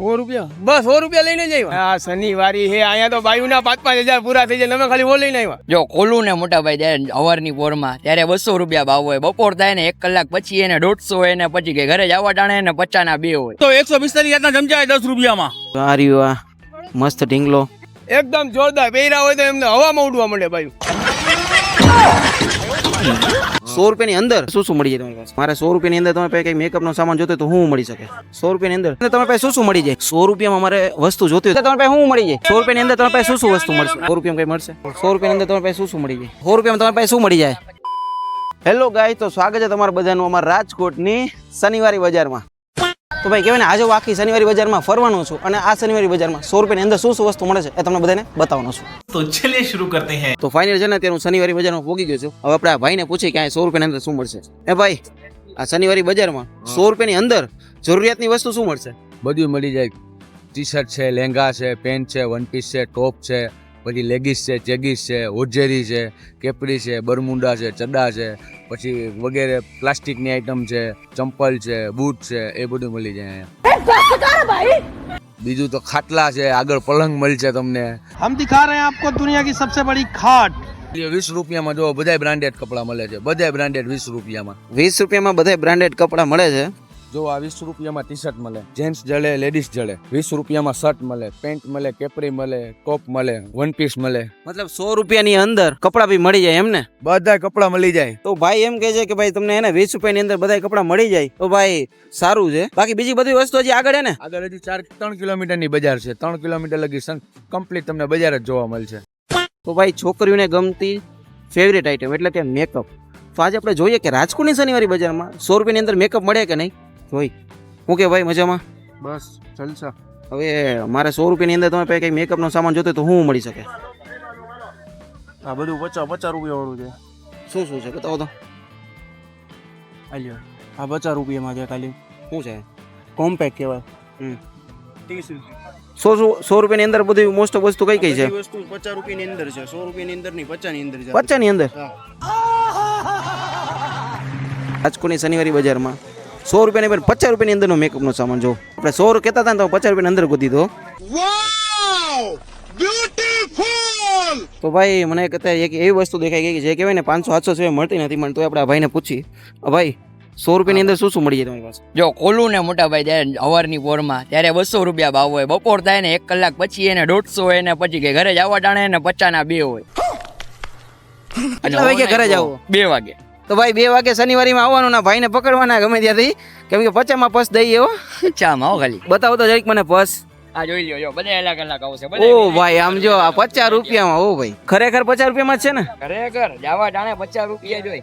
સો રૂપિયા? બસ સો રૂપિયા લઈને જ આવ્યા. હા શનિવારી હે અહીંયા તો બાયુના પાંચ પાંચ હજાર પૂરા થઈ જાય તમે ખાલી વો લઈને આવ્યા. જો ખોલું ને મોટા ભાઈ ત્યારે અવારની પોરમાં ત્યારે બસો રૂપિયા ભાવ હોય બપોર થાય ને એક કલાક પછી એને દોઢસો હોય ને પછી કે ઘરે જવા ટાણે ને પચાના બે હોય. તો એકસો પિસ્તાલીસ જાતના ચમચા દસ રૂપિયામાં. સારી વાહ મસ્ત ઢીંગલો. એકદમ જોરદાર પહેર્યા હોય તો એમને હવામાં ઉડવા મળે બાયું સો રૂપિયાની અંદર શું શું મળી જાય તમારી પાસે? મારે સો રૂપિયાની અંદર તમે કઈ મેકઅપનો સામાન જોતો તો શું મળી શકે. સો રૂપિયાની અંદર? તમારે પાસે શું શું મળી જાય? સો રૂપિયામાં મારે વસ્તુ જોતી હોય તો તમારી પાસે શું મળી જાય? સો રૂપિયાની અંદર તમારે પાસે શું શું વસ્તુ મળશે? સો રૂપિયામાં કઈ મળશે? સો રૂપિયાની અંદર તમારે પાસે શું શું મળી જાય? સો રૂપિયામાં તમારે પાસે શું મળી જાય? હેલો ગાય તો સ્વાગત છે તમારા બધાનું અમારા રાજકોટની શનિવારી બજારમાં. તો ભાઈ કહેવાય ને આજે હું આખી શનિવારી બજારમાં ફરવાનો છું અને આ શનિવારી બજારમાં સો રૂપિયાની અંદર શું શું વસ્તુ મળે છે એ તમને બધાને બતાવવાનો છું. તો ચલે શરૂ કરતે હે. તો ફાઇનલ છે ને અત્યારે હું શનિવારી બજારમાં પહોંચી ગયો છું. હવે આપણે ભાઈને પૂછી કે આ સો રૂપિયાની અંદર શું મળશે. એ ભાઈ આ શનિવારી બજારમાં સો રૂપિયાની અંદર જરૂરિયાતની વસ્તુ શું મળશે? બધું મળી જાય. ટી શર્ટ છે લેંગા છે પેન્ટ છે વન પીસ છે ટોપ છે. પછી લેગીસ છે ચેગીસ છે હોજેરી છે કેપરી છે બરમુંડા છે ચડ્ડા છે પછી વગેરે પ્લાસ્ટિકની આઇટમ છે ચંપલ છે બૂટ છે એ બધું મળી જાય બીજું તો ખાટલા છે આગળ પલંગ મળશે તમને. હમ દિખા રહે આપકો દુનિયા કી સબસે બડી ખાટ વીસ રૂપિયામાં જો બધા બ્રાન્ડેડ કપડાં મળે છે બધા બ્રાન્ડેડ વીસ રૂપિયામાં. વીસ રૂપિયામાં બધા બ્રાન્ડેડ કપડાં મળે છે. જો આ વીસ રૂપિયામાં ટી શર્ટ મળે જેન્ટ્સ જળે લેડીઝ જળે વીસ રૂપિયામાં શર્ટ મળે પેન્ટ મળે કેપરી મળે ટોપ મળે વન પીસ મળે. મતલબ સો રૂપિયાની અંદર કપડાં બી મળી જાય એમને? બધા કપડાં મળી જાય. તો ભાઈ એમ કહે છે કે ભાઈ તમને એને વીસ રૂપિયાની અંદર બધા કપડાં મળી જાય તો ભાઈ સારું છે. બાકી બીજી બધી વસ્તુ હજી આગળ હે ને? આગળ હજી ચાર ત્રણ કિલોમીટરની બજાર છે. ત્રણ કિલોમીટર લગી કમ્પ્લીટ તમને બજાર જ જોવા મળશે. તો ભાઈ છોકરીઓને ગમતી ફેવરેટ આઈટમ એટલે કે મેકઅપ તો આજે આપણે જોઈએ કે રાજકોટની શનિવારી બજારમાં સો રૂપિયાની અંદર મેકઅપ મળે કે નહીં? જોઈ હું કે ભાઈ મજામાં? બસ જલસા હવે મારે સો રૂપિયાની અંદર તમે કંઈ મેકઅપનો સામાન જોતો તો શું મળી શકે? આ બધું પચાસ પચાસ રૂપિયા વાળું છે. શું શું છે? બતાવો તો. આલ્યો. આ પચાસ રૂપિયામાં છે ખાલી. શું છે? કોમ્પેક કહેવાય. હમ. સો સો રૂપિયાની અંદર બધી મોસ્ટ ઓફ વસ્તુ કઈ કઈ છે? વસ્તુ પચાસ રૂપિયાની અંદર છે. સો રૂપિયાની અંદર નહીં પચાસની અંદર છે. પચાસની અંદર? રાજકોટની શનિવારી બજારમાં? સો રૂપિયાની પણ પચાસ રૂપિયાની અંદરનો મેકઅપનો સામાન જો. આપણે સો કહેતા હતા ને તો પચાસ રૂપિયાની અંદર ગોતી દો. તો ભાઈ મને અત્યારે એક એવી વસ્તુ દેખાઈ ગઈ કે જે કહેવાય ને પાંચસો સાતસો સિવાય મળતી નથી. મને તો આપણે ભાઈને પૂછી ભાઈ સો રૂપિયાની અંદર શું શું મળી જાય તમારી પાસે? જો ખોલું ને મોટા ભાઈ ત્યારે અવારની પોરમાં. ત્યારે બસો રૂપિયા ભાવ હોય. બપોર થાય ને એક કલાક પછી એને દોઢસો હોય ને પછી કે ઘરે જવા ટાણે ને પચાના બે હોય. વાગે ઘરે જાવ બે વાગે. તો ભાઈ બે વાગે શનિવારીમાં આવવાનું ના ભાઈને પકડવાના ગમે ત્યાંથી. કેમ કે પચામાં પસ દઈએ હો. ચામાં આવો ખાલી. બતાવો તો જરીક મને પસ. આ જોઈ લ્યો જો બધા અલગ અલગ આવશે ઓ ભાઈ આમ જો આ પચાસ રૂપિયામાં ઓ ભાઈ. ખરેખર પચાસ રૂપિયામાં જ છે ને? ખરેખર જાવા ટાણે પચાસ રૂપિયા જોઈ.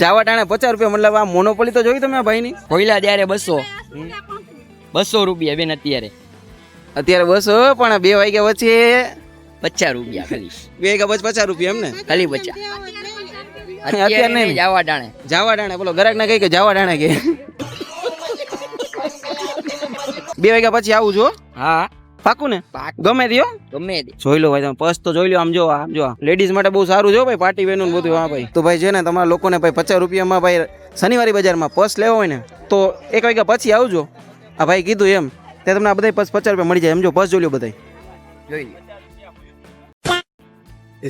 જાવા ટાણે પચાસ રૂપિયા મતલબ આ મોનોપોલી તો જોઈ તમે ભાઈ ની કોઈલા ત્યારે બસો. બસો રૂપિયા બેન અત્યારે. અત્યારે બસો પણ બે વાગ્યા વચ્ચે પચાસ રૂપિયા ખાલી. બે વાગ્યા પછી પચાસ રૂપિયા એમ ને? ખાલી પચાસ. અત્યારે નહીં. જવા ટાણે જાવા ડાણે બોલો ગરાક ને કઈ કે જાવા ડાણે કે. બે વાગ્યા પછી આવું છું હા. પાકું ને? ગમે તે ગમે તે જોઈ લો ભાઈ તમે પર્સ તો જોઈ લો આમ જો આમ જો. લેડીઝ માટે બહુ સારું જો ભાઈ પાર્ટી વેનું બધું હા ભાઈ. તો ભાઈ છે ને તમારા લોકોને ભાઈ પચાસ રૂપિયામાં ભાઈ શનિવારી બજારમાં પર્સ લેવો હોય ને તો એક વાગ્યા પછી આવજો. આ ભાઈ કીધું એમ તે તમને આ બધા પર્સ પચાસ રૂપિયા મળી જાય. એમ જો પર્સ જોઈ લો બધા જોઈ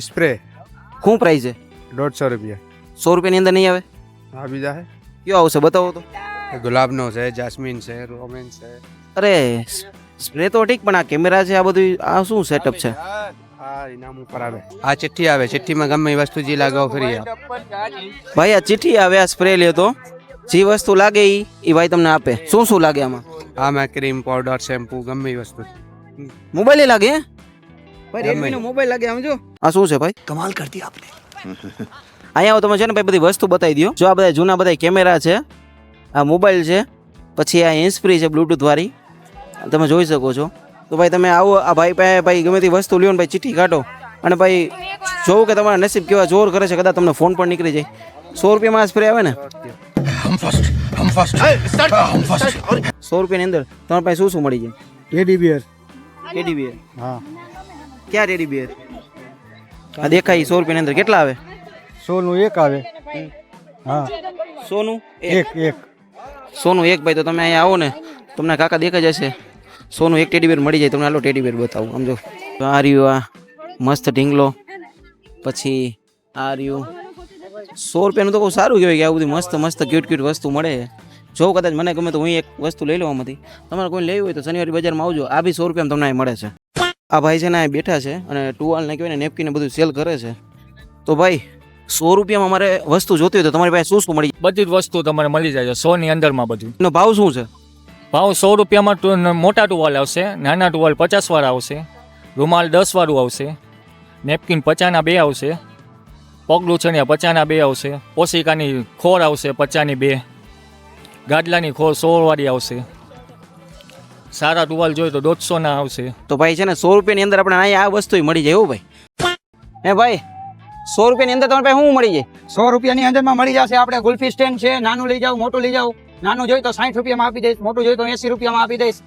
સ્પ્રે શું પ્રાઇસ છે? દોઢસો રૂપિયા. સો રૂપિયાની અંદર નહીં આવે? હા બીજા છે કયો આવશે બતાવો તો. ગુલાબનો છે જાસ્મીન છે રોમેન છે. અરે સ્પ્રે તો ઠીક પણ આ કેમેરા છે આ બધું આ શું સેટઅપ છે? આ ઇનામ ઉપર આવે. આ ચિઠ્ઠી આવે ચિઠ્ઠીમાં ગમે એ વસ્તુ જે લાગાવ ફરી. ભાઈ આ ચિઠ્ઠી આવે આ સ્પ્રે લે તો. જે વસ્તુ લાગે એ એ ભાઈ તમને આપે. શું શું લાગે આમાં? આમાં ક્રીમ પાવડર શેમ્પુ ગમે એ વસ્તુ. મોબાઈલ લાગે? હે? ભાઈ ગમે. રેડમી મોબાઈલ લાગે સમજો. આ શું છે ભાઈ? કમાલ કરતી આપને. અહીંયા આવો તમે છે ને ભાઈ બધી વસ્તુ બતાવી દો જો આ બધા જૂના બધા કેમેરા છે આ મોબાઈલ છે પછી આ હેન્સફ્રી છે બ્લૂટૂથ વાળી. તમે જોઈ શકો છો. તો ભાઈ તમે આવો આ ભાઈ પાસે ભાઈ ગમે તે વસ્તુ લ્યો ને ભાઈ ચીઠી કાઢો. અને ભાઈ જોવું કે તમારા નસીબ કેવા જોર કરે છે કદાચ તમને ફોન પણ નીકળી જાય. સો રૂપિયામાં આ સ્પ્રે આવે ને? સો રૂપિયાની અંદર તમારા પાસે શું શું મળી જાય? ટેડી બિયર ટેડી બિયર હા. ક્યાં ટેડી બિયર આ દેખાય સો રૂપિયાની અંદર કેટલા આવે? સોનું એક આવે. હા. સોનું એક? એક સોનું એક ભાઈ તો તમે અહીંયા આવો ને તમને કાકા દેખાઈ જશે. સોનું એક ટેડીબેર મળી જાય તમને આલો ટેડીબેર બતાવું સમજો. આ રહ્યું આ મસ્ત ઢીંગલો પછી આ રહ્યું. સો રૂપિયાનું તો બહુ સારું કહેવાય કે આ બધી મસ્ત મસ્ત ક્યુટ ક્યુટ વસ્તુ મળે. જો કદાચ મને ગમે તો હું એક વસ્તુ લઈ લઉં આમાંથી તમારે કોઈ લેવી હોય તો શનિવારે બજારમાં આવજો આ બી સો રૂપિયામાં તમને અહીં મળે છે. આ ભાઈ છે ને અહીં બેઠા છે અને ટુવાલ ને કહેવાય ને નેપકીને બધું સેલ કરે છે. તો ભાઈ સો રૂપિયામાં મારે વસ્તુ જોતી હોય તો તમારી પાસે શું શું મળી બધી જ વસ્તુ તમારે મળી જાય છે સોની અંદરમાં બધું. એનો ભાવ શું છે? ભાવ સો રૂપિયામાં મોટા ટુવાલ આવશે નાના ટુવાલ પચાસ વાળા આવશે રૂમાલ દસ વાળું આવશે નેપકિન પચાના બે આવશે પગલું છે ને પચાના બે આવશે પોષિકાની ખોર આવશે પચાની બે ગાડલાની ખોર સો વાળી આવશે સારા ટુવાલ જોઈએ તો દોઢસોના આવશે. તો ભાઈ છે ને સો રૂપિયાની અંદર આપણે અહીંયા આ વસ્તુ મળી જાય એવું ભાઈ. હે ભાઈ સો રૂપિયાની અંદર તમારે પાસે શું મળી જાય? સો રૂપિયાની અંદરમાં મળી જશે. આપણે ગુલ્ફી સ્ટેન્ડ છે, નાનું લઈ જાવ મોટું લઈ જાવ નાનું જોઈએ તો સાઠ રૂપિયામાં આપી દઈશ, મોટું જોઈએ તો એસી રૂપિયામાં આપી દઈશ.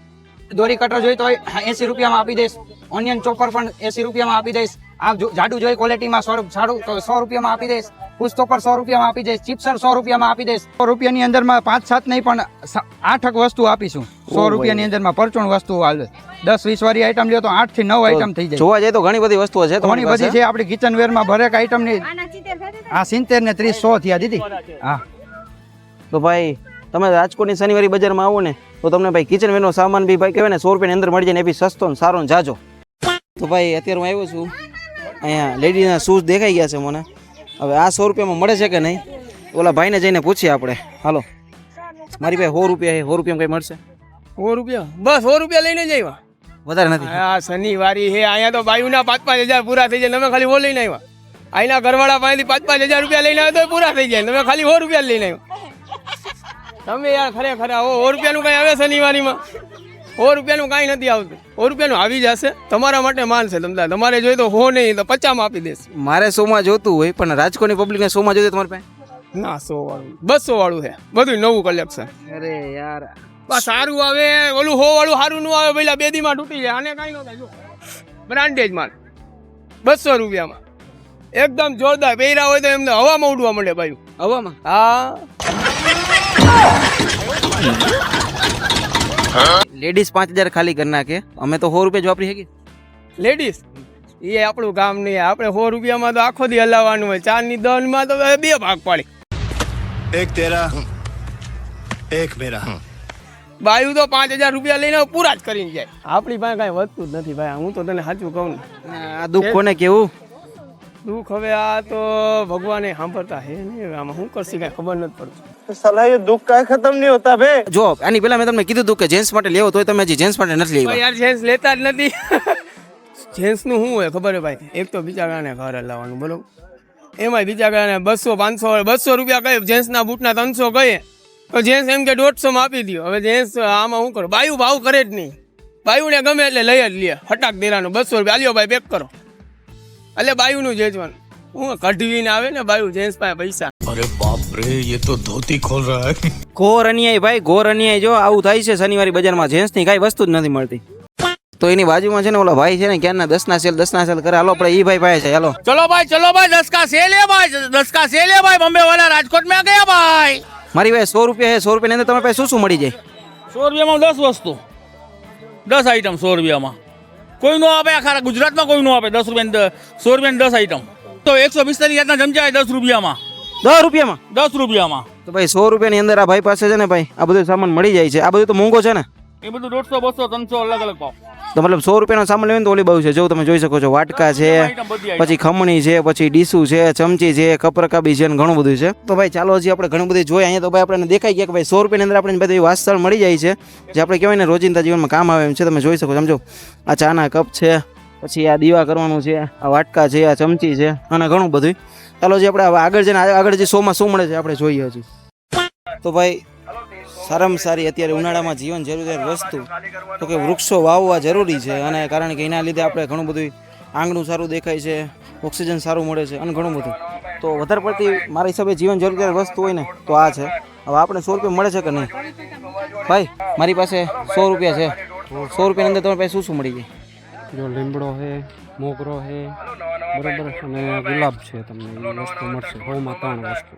દોરી કટર જોઈએ તો એસી રૂપિયામાં આપી દઈશ. ઓનિયન ચોપર પણ એસી રૂપિયામાં આપી દઈશ. આ જાડું જોઈએ ક્વોલિટીમાં સો સારું સો રૂપિયામાં આપી દઈશ. પુસ્તોપર સો રૂપિયામાં આપી દઈશ ચિપ્સર સો રૂપિયામાં આપી દઈશ. સો રૂપિયાની અંદરમાં પાંચ સાત નહીં પણ આઠ આઠક વસ્તુ આપીશું. સો. રૂપિયાની અંદરમાં પરચુણ વસ્તુ હાલે દસ વીસ વાળી આઈટમ લ્યો તો આઠથી નવ આઈટમ થઈ જાય. જોવા જાય તો ઘણી બધી વસ્તુઓ છે ઘણી બધી છે આપણી કિચન વેરમાં ભરેક આઈટમની આ સિત્તેર ને ત્રીસ સો થયા દીદી. હા. તો ભાઈ તમે રાજકોટની શનિવારી બજારમાં આવો ને તો તમને ભાઈ કિચન વેરનો સામાન બી ભાઈ કહેવાય ને સો રૂપિયાની અંદર મળી જાય ને એ બી સસ્તો ને સારો ને જાજો. તો ભાઈ અત્યારે હું આવ્યો છું. અહીંયા લેડીના શૂઝ દેખાઈ ગયા છે મને. હવે આ સો રૂપિયામાં મળે છે કે નહીં? ઓલા ભાઈને જઈને પૂછીએ આપણે. હાલો. મારી પાસે સો રૂપિયા છે. સો રૂપિયામાં કંઈ મળશે? સો રૂપિયા? બસ સો રૂપિયા લઈને જ આવ્યા. વધારે નથી. આ શનિવારી હે અહીંયા તો બાયુના પાંચ પાંચ હજાર પૂરા થઈ જાય. તમે ખાલી હો લઈને આવ્યા. અહીંના ઘરવાળા પાસેથી પાંચ પાંચ હજાર રૂપિયા લઈને આવ્યા તો પૂરા થઈ જાય. તમે ખાલી સો રૂપિયા લઈને આવ્યા. તમે યાર ખરેખર આ સો રૂપિયાનું કાંઈ આવે શનિવારીમાં? સો રૂપિયાનું કાંઈ નથી આવતું. સો રૂપિયાનું આવી જશે. તમારા માટે માલ છે તમતા તમારે જોઈએ તો હો નહીં તો પચામાં આપી દેશે. મારે શોમાં જોતું હોય પણ રાજકોટની પબ્લિકને શોમાં જોતું તમારી પાસે? ના સો વાળું. બસો વાળું છે. બધું નવું કલેક્શન અરે યાર. બસ સારું આવે. ઓલું હો વાળું સારું ન આવે પેલા બે દીમાં તૂટી જાય. આને કાંઈ ન થાય જો. બ્રાન્ડેજ માલ. બસો રૂપિયામાં. એકદમ જોરદાર. પહેર્યા હોય તો એમને હવામાં ઉડવા મળે ભાઈ. હવામાં? હા. લેડીઝ પાંચ હજાર ખાલી કરી નાખે. અમે તો સો રૂપિયા જ વાપરી શકીએ. લેડીઝ? એ આપણું કામ નહીં આપણે સો રૂપિયામાં તો આખો દી હલાવવાનું હોય. ચારની દનમાં તો બે ભાગ પાડી. એક તેરા એક મેરા. બાયુ તો પાંચ હજાર રૂપિયા લઈને પૂરા જ કરીને જાય. આપણી પાસે કાંઈ વધતું જ નથી ભાઈ હું તો તને સાચું કહું ને આ દુઃખ કોને કેવું? દુઃખ હવે આ તો ભગવાને સાંભળતા હે ને આમાં શું કરશે કઈ ખબર નથી પડતી. સલાહ દુઃખ કાંઈ ખતમ નહીં હોતા બે જો આની પેલા મેં તમને કીધું હતું કે જેન્ટ્સ માટે લેવો તો તમે હજી જેન્ટ્સ માટે નથી લેવા. યાર જેન્ટ્સ લેતા જ નથી. જેન્ટ્સ શું હોય ખબર હે ભાઈ? એક તો બિચારાને ઘર લાવવાનું બોલો. એમાં બિચારાને બસો પાંચસો બસો રૂપિયા કહે જેન્ટ્સના બૂટના ત્રણસો કહે તો જેન્ટ્સ એમ કે દોઢસોમાં આપી દો હવે જેન્ટ્સ આમાં શું કરો? બાયુ ભાવ કરે જ નહીં. બાયુને ગમે એટલે લઈ જ લે. ફટાક દેરાનું બસો રૂપિયા. લ્યો ભાઈ પેક કરો. અરે બાયુ નું જેજવાનું. હું કઢવીને આવે ને બાયુ જેન્ટ્સ પાસે પૈસા. અરે બાપ રે એ તો ધોતી ખોલ રહા હે. ઘોર અન્યાય ભાઈ ઘોર અન્યાય. જો આવું થાય છે શનિવારી બજારમાં જેન્ટ્સની કઈ વસ્તુ જ નથી મળતી. તો એની બાજુમાં છે ને ઓલા ભાઈ છે ને ક્યાંના દસના સેલ દસના સેલ કરે. હાલો આપડે ઈ ભાઈ ભાઈ છે. હાલો. ચલો ભાઈ ચલો ભાઈ દસકા સેલે ભાઈ દસકા સેલે ભાઈ બોમ્બે વાળા રાજકોટમાં ગયા ભાઈ. મારી ભાઈ સો રૂપિયા છે સો રૂપિયાની અંદર તમે શું શું મળી જાય? સો રૂપિયામાં દસ વસ્તુ. દસ આઈટમ સો રૂપિયામાં. કોઈ નો આપે આખા ગુજરાતમાં કોઈ નો આપે દસ રૂપિયા સો રૂપિયા દસ આઈટમ તો એકસો પિસ્તાલીસ જાતના ચમચા દસ રૂપિયામાં? દસ રૂપિયામાં? દસ રૂપિયામાં. તો ભાઈ સો રૂપિયાની અંદર આ ભાઈ પાસે છે ને ભાઈ આ બધું સામાન મળી જાય છે. આ બધું તો મોંઘો છે ને? એ બધું દોઢસો બસો ત્રણસો અલગ અલગ ભાવ. તો મતલબ સો રૂપિયાનો સામાન લેવો તો ઓલી બહુ છે. જો તમે જોઈ શકો છો વાટકા છે પછી ખમણી છે પછી ડીસું છે ચમચી છે કપરકાબી છે ઘણું બધું છે. તો ભાઈ ચાલો હજી આપણે ઘણું બધું જોઈએ. અહીંયા તો ભાઈ આપણને દેખાઈ ગયા કે ભાઈ સો રૂપિયાની અંદર આપણે બધી વાસળ મળી જાય છે. જે આપણે કહેવાય ને રોજિંદા જીવનમાં કામ આવે એમ છે. તમે જોઈ શકો સમજો આ ચાના કપ છે પછી આ દીવા કરવાનું છે આ વાટકા છે આ ચમચી છે અને ઘણું બધું ચાલો જે આપણે આગળ જઈને આગળ જે શોમાં શું મળે છે આપણે જોઈએ હજી. તો ભાઈ સારામાં સારી અત્યારે ઉનાળામાં જીવન જરૂરિયાત વસ્તુ. તો કે વૃક્ષો વાવવા જરૂરી છે અને કારણ કે એના લીધે આપણે ઘણું બધું આંગણું સારું દેખાય છે, ઓક્સિજન સારું મળે છે અને ઘણું બધું. તો વધારે પડતી મારા હિસાબે જીવન જરૂરિયાત વસ્તુ હોય ને તો આ છે. હવે આપણે સો રૂપિયા મળે છે કે નહીં? ભાઈ, મારી પાસે સો રૂપિયા છે. સો રૂપિયાની અંદર તમારી પાસે શું શું મળી જાય? જો લીમડો છે મોગરો છે બરાબર અને ગુલાબ છે તમને એ વસ્તુ મળશે હોમાં ત્રણ વસ્તુ.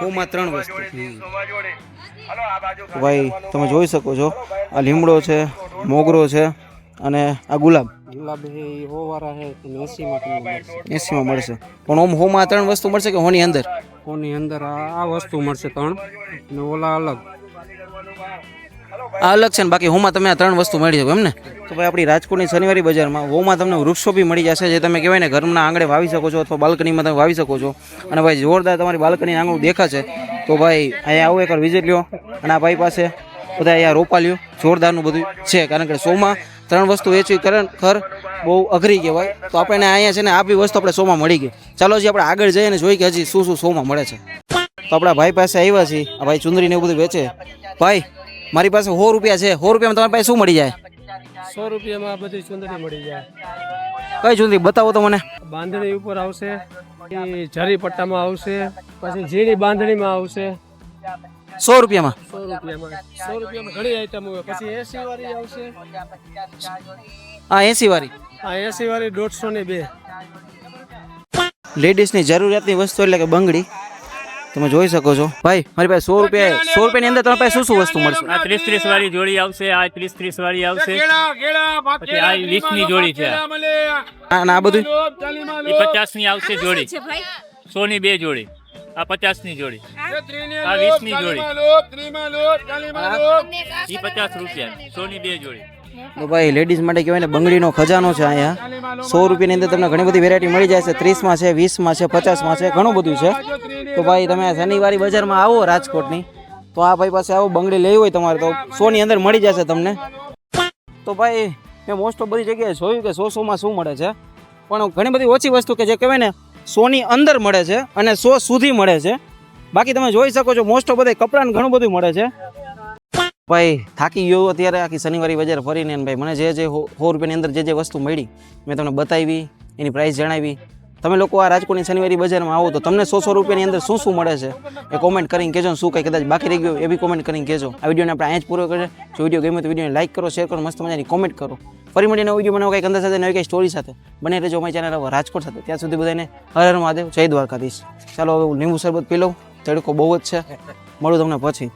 હોમાં ત્રણ વસ્તુ. ભાઈ તમે જોઈ શકો છો આ લીમડો છે મોગરો છે અને આ ગુલાબ. ગુલાબ છે એ હોવાળા છે તમે એસીમાં તમને એસીમાં મળશે. પણ ઓમ હોમાં ત્રણ વસ્તુ મળશે કે હોની અંદર? હોની અંદર આ આ વસ્તુ મળશે ત્રણ અને ઓલા અલગ. આ અલગ છે ને, બાકી હોમાં તમે આ ત્રણ વસ્તુ મળી શકો એમને તો ભાઈ આપણી રાજકોટની શનિવારી બજારમાં હોમાં તમને વૃક્ષો બી મળી જશે, જે તમે કહેવાય ને, ઘરના આંગણે વાવી શકો છો અથવા બાલ્કનીમાં તમે વાવી શકો છો. અને ભાઈ જોરદાર તમારી બાલ્કની આંગણું દેખાશે. તો ભાઈ અહીંયા આવો એકવાર વિઝિટ લ્યો અને આ ભાઈ પાસે બધા અહીંયા રોપા લ્યો જોરદારનું બધું છે, કારણ કે સોમાં ત્રણ વસ્તુ વેચવી ખર બહુ અઘરી કહેવાય. તો આપણે અહીંયા છે ને આ બી વસ્તુ આપણે સોમાં મળી ગઈ. ચાલો હજી આપણે આગળ જઈએ ને, જોઈએ કે હજી શું શું સોમાં મળે છે. તો આપણા ભાઈ પાસે આવ્યા છીએ. આ ભાઈ ચુંદરીને એવું બધું વેચે. ભાઈ મારી પાસે સો રૂપિયા છે. સો રૂપિયામાં તમારી પાસે શું મળી જાય? સો રૂપિયામાં બધી ચુંદડી મળી જાય. કઈ ચુંદડી? બતાવો તો મને. બાંધણી ઉપર આવશે જરી પટ્ટામાં આવશે પછી ઝીણી બાંધણીમાં આવશે. સો રૂપિયામાં? સો રૂપિયામાં. સો રૂપિયામાં ઘણી આઈટમ હોય. પછી એસી વાળી આવશે. હા એસી વાળી. હા એસી વાળી દોઢસો ને બે. લેડીઝની જરૂરિયાતની વસ્તુ એટલે કે બંગડી. તમે જોઈ શકો છો. ભાઈ મારી પાસે સો રૂપિયા સો રૂપિયાની અંદર તમારી પાસે શું શું વસ્તુ મળશે? આ ત્રીસ ત્રીસ વાળી જોડી આવશે આ ત્રીસ ત્રીસ વાળી આવશે. પછી આ વીસની જોડી છે. અને આ બધું? એ પચાસની આવશે જોડી. સો ની બે જોડી. આ પચાસની જોડી. આ? વીસની જોડી. પચાસ રૂપિયા. સો ની બે જોડી. તો ભાઈ લેડીઝ માટે કહેવાય ને, બંગડીનો ખજાનો છે અહીંયા. સો રૂપિયાની અંદર તમને ઘણી બધી વેરાયટી મળી જાય છે. ત્રીસમાં છે, વીસમાં છે, પચાસમાં છે, ઘણું બધું છે. તો ભાઈ, તમે શનિવારી બજારમાં આવો રાજકોટની. તો આ ભાઈ પાસે આવો બંગડી લેવી હોય તમારે તો સોની અંદર મળી જશે તમને. તો ભાઈ, મેં મોસ્ટ ઓફ બધી જગ્યાએ જોયું કે સો સોમાં શું મળે છે. પણ ઘણી બધી ઓછી વસ્તુ કે જે કહેવાય ને, સોની અંદર મળે છે અને સો સુધી મળે છે. બાકી તમે જોઈ શકો છો મોસ્ટ ઓફ બધે કપડાને ઘણું બધું મળે છે. ભાઈ, થાકી ગયો અત્યારે આખી શનિવારી બજાર ફરીને ભાઈ, મને જે જે સો રૂપિયાની અંદર જે જે વસ્તુ મળી, મેં તમને બતાવી, એની પ્રાઇસ જણાવી. તમે લોકો આ રાજકોટની શનિવારી બજારમાં આવો તો તમને સો સો રૂપિયાની અંદર શું શું મળે છે? એ કોમેન્ટ કરીને કહેજો શું કંઈ કદાચ બાકી રહી ગયું એ બી કોમેન્ટ કરીને કહેજો. આ વિડીયોને આપણે અહીં જ પૂરો કરીએ. જો વીડિયો ગમે તો વિડીયોને લાઈક કરો શેર કરો, મસ્ત મજાની કોમેન્ટ કરો. ફરી મળીને વીડિયો બનાવો કંઈક અંદર સાથે, નવી કંઈ સ્ટોરી સાથે. બને રહેજો અમારી ચેનલ રાજકોટ સાથે. ત્યાં સુધી બધાને હર હર મહાદેવ. જય દ્વારકાધીશ. ચાલો હવે લીંબુ શરબત પી લઉં. તડકો બહુ જ છે. મળું તમને પછી.